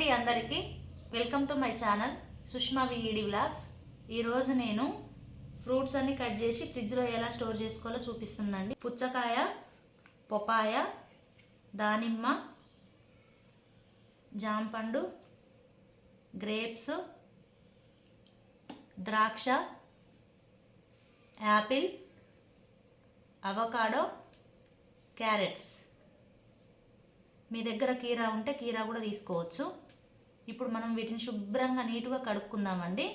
అండి అందరికీ. Welcome to my channel Sushma విఈడి vlogs. ఈరోజు నేను ఫ్రూట్స్ అన్ని కట్ చేసి ఫ్రిడ్జ్లో ఎలా స్టోర్ చేసుకోవాలో చూపిస్తున్నాండి పుచ్చకాయ పొపాయ దానిమ్మ జాంపండు గ్రేప్స్ ద్రాక్ష యాపిల్ అవకాడో క్యారెట్స్. మీ దగ్గర కీరా ఉంటే కీరా కూడా తీసుకోవచ్చు. ఇప్పుడు మనం వీటిని శుభ్రంగా నీట్గా కడుక్కుందామండి.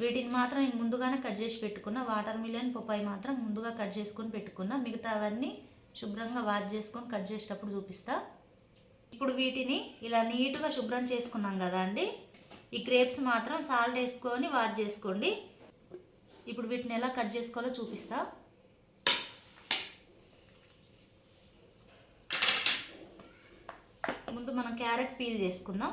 వీటిని మాత్రం నేను ముందుగానే కట్ చేసి పెట్టుకున్నా. వాటర్ మిలన్ పొప్పాయి మాత్రం ముందుగా కట్ చేసుకొని పెట్టుకున్నా. మిగతావన్నీ శుభ్రంగా వాష్ చేసుకొని కట్ చేసేటప్పుడు చూపిస్తా. ఇప్పుడు వీటిని ఇలా నీట్గా శుభ్రం చేసుకున్నాం కదా అండి. ఈ గ్రేప్స్ మాత్రం సాల్ట్ వేసుకొని వాష్ చేసుకోండి. ఇప్పుడు వీటిని ఎలా కట్ చేసుకోవాలో చూపిస్తా. ముందు మనం క్యారెట్ పీల్ చేసుకుందాం.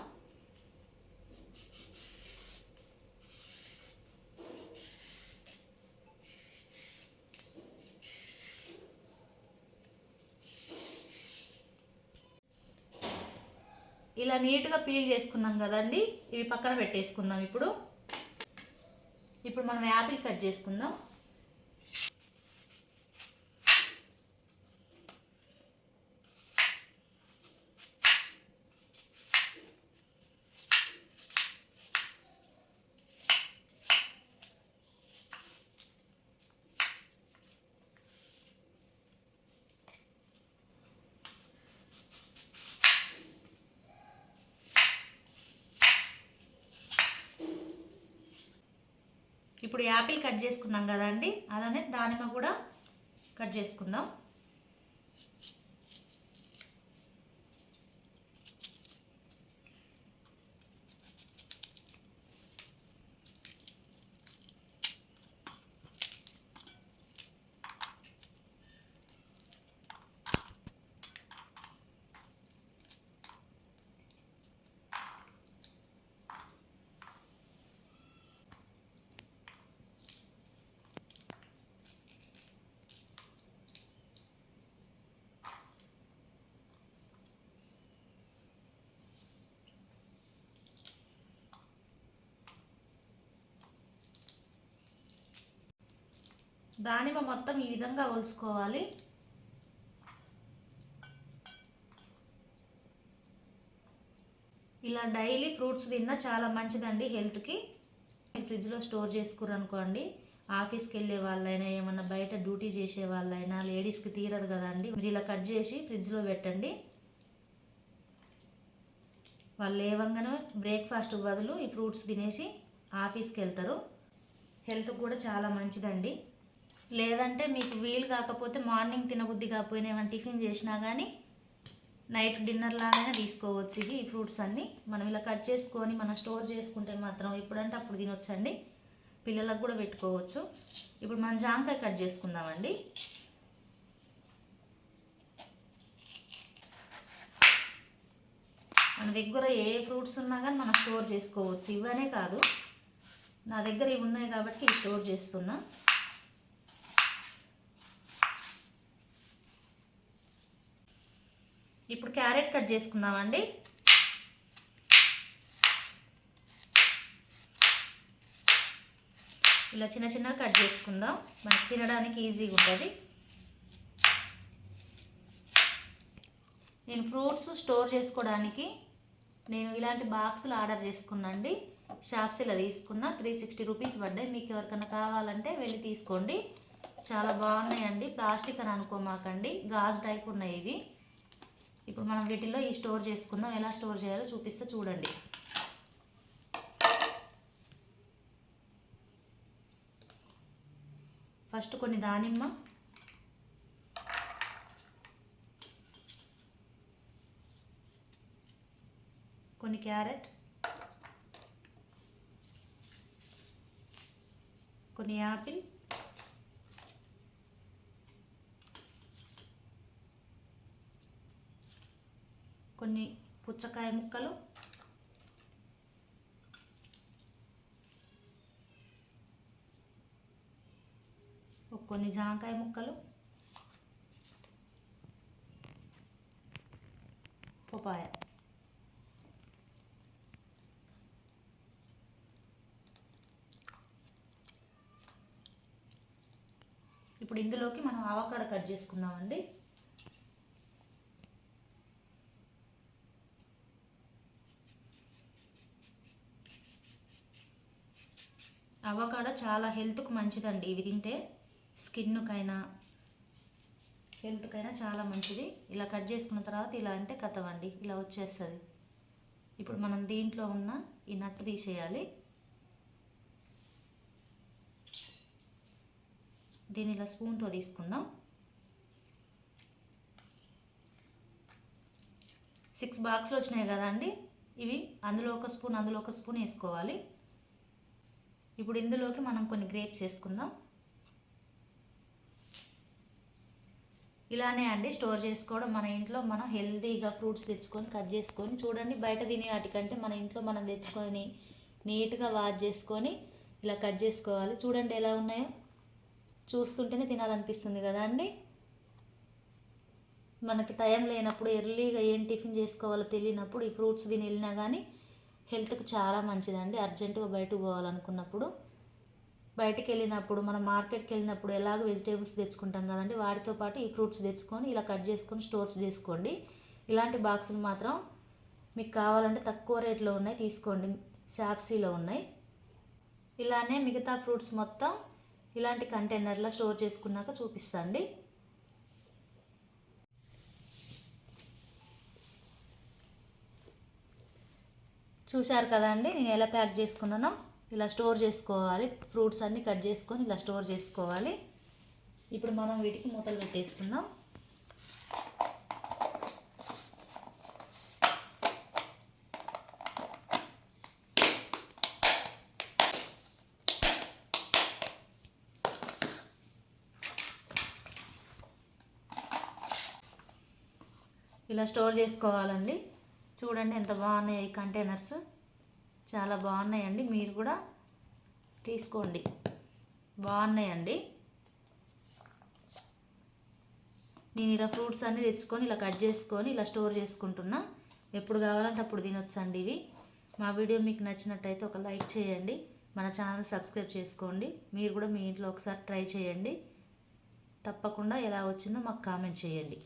ఇలా నీట్గా పీల్ చేసుకున్నాం కదండి. ఇవి పక్కన పెట్టేసుకుందాం ఇప్పుడు. ఇప్పుడు మనం యాపిల్ కట్ చేసుకుందాం. ఇప్పుడు యాపిల్ కట్ చేసుకున్నాం కదండి అలానే దానిమ్మ కూడా కట్ చేసుకుందాం. దానిమ్మ మొత్తం ఈ విధంగా ఒలుచుకోవాలి ఇలా డైలీ ఫ్రూట్స్ తిన్నా చాలా మంచిదండి హెల్త్కి. ఫ్రిడ్జ్లో స్టోర్ చేసుకురనుకోండి ఆఫీస్కి వెళ్ళే వాళ్ళైనా ఏమన్నా బయట డ్యూటీ చేసే వాళ్ళైనా లేడీస్కి తీరదు కదండి. మీరు ఇలా కట్ చేసి ఫ్రిడ్జ్లో పెట్టండి. వాళ్ళు ఏవంగానే బ్రేక్ఫాస్ట్ బదులు ఈ ఫ్రూట్స్ తినేసి ఆఫీస్కి వెళ్తారు హెల్త్కి కూడా చాలా మంచిదండి. లేదంటే మీకు వీలు కాకపోతే మార్నింగ్ తినబుద్ధి కాకపోయినా ఏమైనా టిఫిన్ చేసినా కానీ నైట్ డిన్నర్ లాగానే తీసుకోవచ్చు. ఇది ఈ ఫ్రూట్స్ అన్నీ మనం ఇలా కట్ చేసుకొని మనం స్టోర్ చేసుకుంటే మాత్రం ఇప్పుడంటే అప్పుడు తినొచ్చండి. పిల్లలకు కూడా పెట్టుకోవచ్చు. ఇప్పుడు మనం జాంకాయ కట్ చేసుకుందామండి. మన దగ్గర ఏ ఫ్రూట్స్ ఉన్నా కానీ మనం స్టోర్ చేసుకోవచ్చు. ఇవనే కాదు. నా దగ్గర ఇవి ఉన్నాయి కాబట్టి ఇవి స్టోర్ చేస్తున్నా. ఇప్పుడు క్యారెట్ కట్ చేసుకుందామండి. ఇలా చిన్న చిన్నగా కట్ చేసుకుందాం. మనకి తినడానికి ఈజీగా ఉంటుంది. నేను ఫ్రూట్స్ స్టోర్ చేసుకోవడానికి నేను ఇలాంటి బాక్సులు ఆర్డర్ చేసుకున్నాండి షాప్స్ ఇలా తీసుకున్న త్రీ సిక్స్టీ రూపీస్ పడ్డాయి. మీకు ఎవరికైనా కావాలంటే వెళ్ళి తీసుకోండి. చాలా బాగున్నాయండి. ప్లాస్టిక్ అని అనుకోమాకండి. గాజు టైప్ ఉన్నాయి ఇవి. ఇప్పుడు మనం వీటిల్లో ఈ స్టోర్ చేసుకుందాం. ఎలా స్టోర్ చేయాలో చూపిస్తే చూడండి. ఫస్ట్ కొన్ని దానిమ్మ. కొన్ని క్యారెట్. కొన్ని యాపిల్. కొన్ని పుచ్చకాయ ముక్కలు. కొన్ని జామకాయ ముక్కలు. పొపాయ ఇప్పుడు ఇందులోకి మనం ఆవకాడ కట్ చేసుకుందామండి. చాలా హెల్త్కు మంచిదండి. ఇవి తింటే స్కిన్కైనా హెల్త్కైనా చాలా మంచిది. ఇలా కట్ చేసుకున్న తర్వాత ఇలా అంటే కథవండి ఇలా వచ్చేస్తుంది. ఇప్పుడు మనం దీంట్లో ఉన్న ఈ నట్టు తీసేయాలి. దీన్ని ఇలా స్పూన్తో తీసుకుందాం. సిక్స్ బాక్స్లు వచ్చినాయి కదా అండి ఇవి అందులో ఒక స్పూన్ అందులో ఒక స్పూన్ వేసుకోవాలి. ఇప్పుడు ఇందులోకి మనం కొన్ని గ్రేప్స్ వేసుకుందాం ఇలానే అండి స్టోర్ చేసుకోవడం. మన ఇంట్లో మనం హెల్తీగా ఫ్రూట్స్ తెచ్చుకొని కట్ చేసుకొని చూడండి బయట తినే వాటికంటే మన ఇంట్లో మనం తెచ్చుకొని నీట్గా వాష్ చేసుకొని ఇలా కట్ చేసుకోవాలి. చూడండి ఎలా ఉన్నాయో. చూస్తుంటేనే తినాలనిపిస్తుంది కదా అండి? మనకి టైం లేనప్పుడు ఎర్లీగా ఏం టిఫిన్ చేసుకోవాలో తెలియనప్పుడు ఈ ఫ్రూట్స్ తిని వెళ్ళినా కానీ హెల్త్కి చాలా మంచిదండి. అర్జెంటుగా బయటకు పోవాలనుకున్నప్పుడు బయటికి వెళ్ళినప్పుడు మనం మార్కెట్కి వెళ్ళినప్పుడు ఎలాగ వెజిటేబుల్స్ తెచ్చుకుంటాం కదండి వాటితో పాటు ఈ ఫ్రూట్స్ తెచ్చుకొని ఇలా కట్ చేసుకొని స్టోర్స్ చేసుకోండి. ఇలాంటి బాక్సులు మాత్రం మీకు కావాలంటే తక్కువ రేట్లో ఉన్నాయి తీసుకోండి. షాప్సీలో ఉన్నాయి. ఇలానే మిగతా ఫ్రూట్స్ మొత్తం ఇలాంటి కంటైనర్లో స్టోర్ చేసుకున్నాక చూపిస్తాండి చూశారు కదండి నేను ఎలా ప్యాక్ చేసుకున్నానో ఇలా స్టోర్ చేసుకోవాలి. ఫ్రూట్స్ అన్నీ కట్ చేసుకొని ఇలా స్టోర్ చేసుకోవాలి. ఇప్పుడు మనం వీటికి మూతలు పెట్టేసుకుందాం. ఇలా స్టోర్ చేసుకోవాలండి. చూడండి ఎంత బాగున్నాయి కంటైనర్స్ చాలా బాగున్నాయండి. మీరు కూడా తీసుకోండి. బాగున్నాయండి. నేను ఇలా ఫ్రూట్స్ అన్నీ తెచ్చుకొని ఇలా కట్ చేసుకొని ఇలా స్టోర్ చేసుకుంటున్నా. ఎప్పుడు కావాలంటే అప్పుడు తినొచ్చండి ఇవి. మా వీడియో మీకు నచ్చినట్టయితే ఒక లైక్ చేయండి. మన ఛానల్ సబ్స్క్రైబ్ చేసుకోండి. మీరు కూడా మీ ఇంట్లో ఒకసారి ట్రై చేయండి. తప్పకుండా ఎలా వచ్చిందో మాకు కామెంట్ చేయండి.